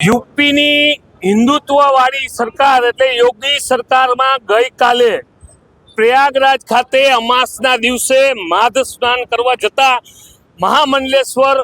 યુપીની હિન્દુત્વવાળી સરકાર એટલે યોગી સરકારમાં ગઈકાલે પ્રયાગરાજ ખાતે અમાસના દિવસે માધ સ્નાન કરવા જતા મહામંડલેશ્વર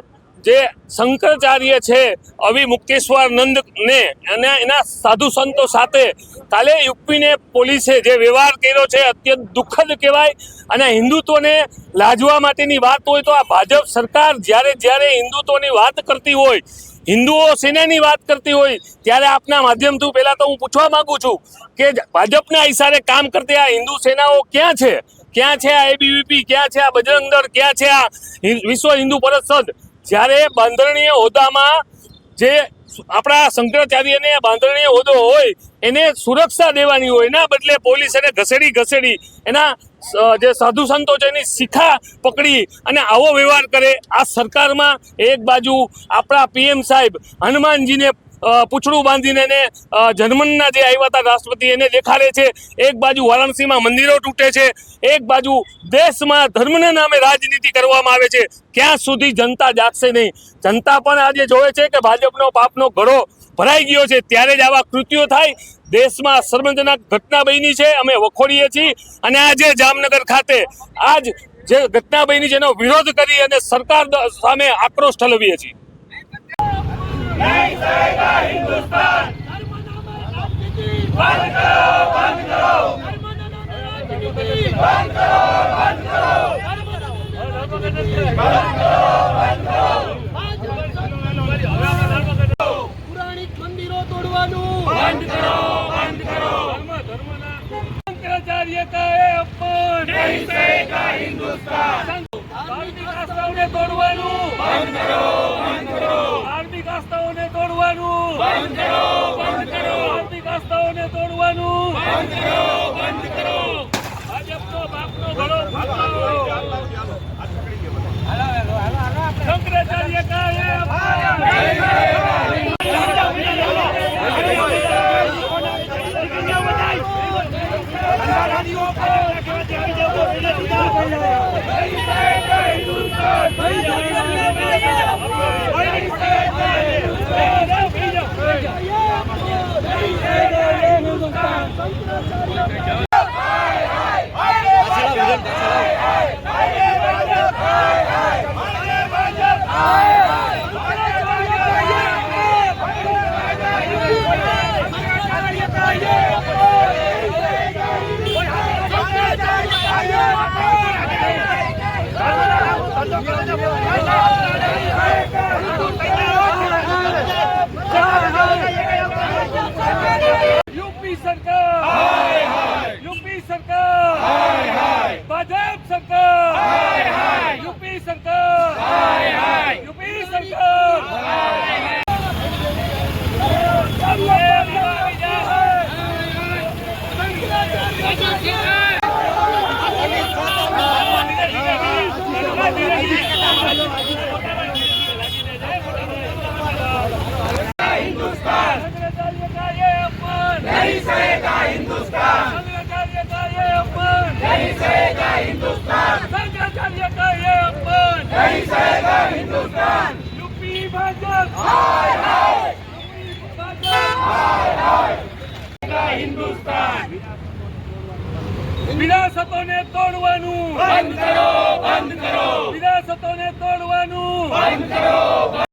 જે શંકરાચાર્ય છે અવિમુક્તેશ્વર નંદને અને એના સાધુ સંતો સાથે કાલે યુપીને પોલીસે જે વ્યવહાર કર્યો છે, અત્યંત દુઃખદ કહેવાય અને હિન્દુત્વને લાજવા માટેની વાત હોય તો આ ભાજપ સરકાર જ્યારે જ્યારે હિન્દુત્વની વાત કરતી હોય હિન્દુઓ સેનાની વાત કરતી હોય ત્યારે આપના માધ્યમથી પહેલાં તો હું પૂછવા માગું છું કે ભાજપના ઇશારે કામ કરતી આ હિન્દુ સેનાઓ ક્યાં છે? ક્યાં છે આ એબીવીપી ક્યાં છે આ બજરંગ દળ? ક્યાં છે આ વિશ્વ હિન્દુ પરિષદ? જ્યારે બાંધણીય હોદ્દામાં જે આપણા શંકરાચાર્યને બાંધણીય હોદ્દો હોય, એને સુરક્ષા દેવાની હોય, એના બદલે પોલીસ એને ઘસેડી ઘસેડી એના જે સાધુ સંતો છે એની શિખા પકડી અને આવો વ્યવહાર કરે. આ સરકારમાં એક બાજુ આપણા પીએમ સાહેબ હનુમાનજીને પૂછડું બાંધીને એને જર્મનના જે આવ્યા હતા રાષ્ટ્રપતિ એને દેખાડે છે. એક બાજુ વારાણસીમાં મંદિરો તૂટે છે. એક બાજુ દેશમાં ધર્મના નામે રાજનીતિ કરવામાં આવે છે. ક્યાં સુધી જનતા જાગશે નહીં? જનતા પણ આજે જોવે છે કે ભાજપનો પાપનો ઘડો ભરાઈ ગયો છે. ત્યારે જ આવા કૃત્યો થાય. દેશમાં શર્મજનક ઘટના બની છે. અમે વખોડીએ છીએ. અને આજે જામનગર ખાતે આજ જે ઘટના બની એનો વિરોધ કરી અને સરકાર સામે આક્રોશ ઠલવીએ છીએ. મંદિરો બંધ કરો બંધ કરો. શંકરાચાર્ય કા એ અપમાન નહીં સહેગા હિન્દુસ્તાન. ધાર્મિક આસ્થાઓને તોડવાનું. બંધ કરો બંધ કરો. ધાર્મિક આસ્થાઓને તોડવાનું. બંધ કરો બંધ કરો. ધાર્મિક આસ્થાઓને તોડવાનું. બંધ કરો બંધ કરો. ભાજપનો બાપનો ઘડો ફાટો શંકરાચાર્ય કા અપમાન. યુપી સરકાર યુપી સરકાર ભાજપ સરકાર યુપી સરકાર હિન્દુસ્તાન. વિરાસતોને તોડવાનું. બંધ કરો બંધ કરો. વિરાસતોને તોડવાનું. બંધ કરો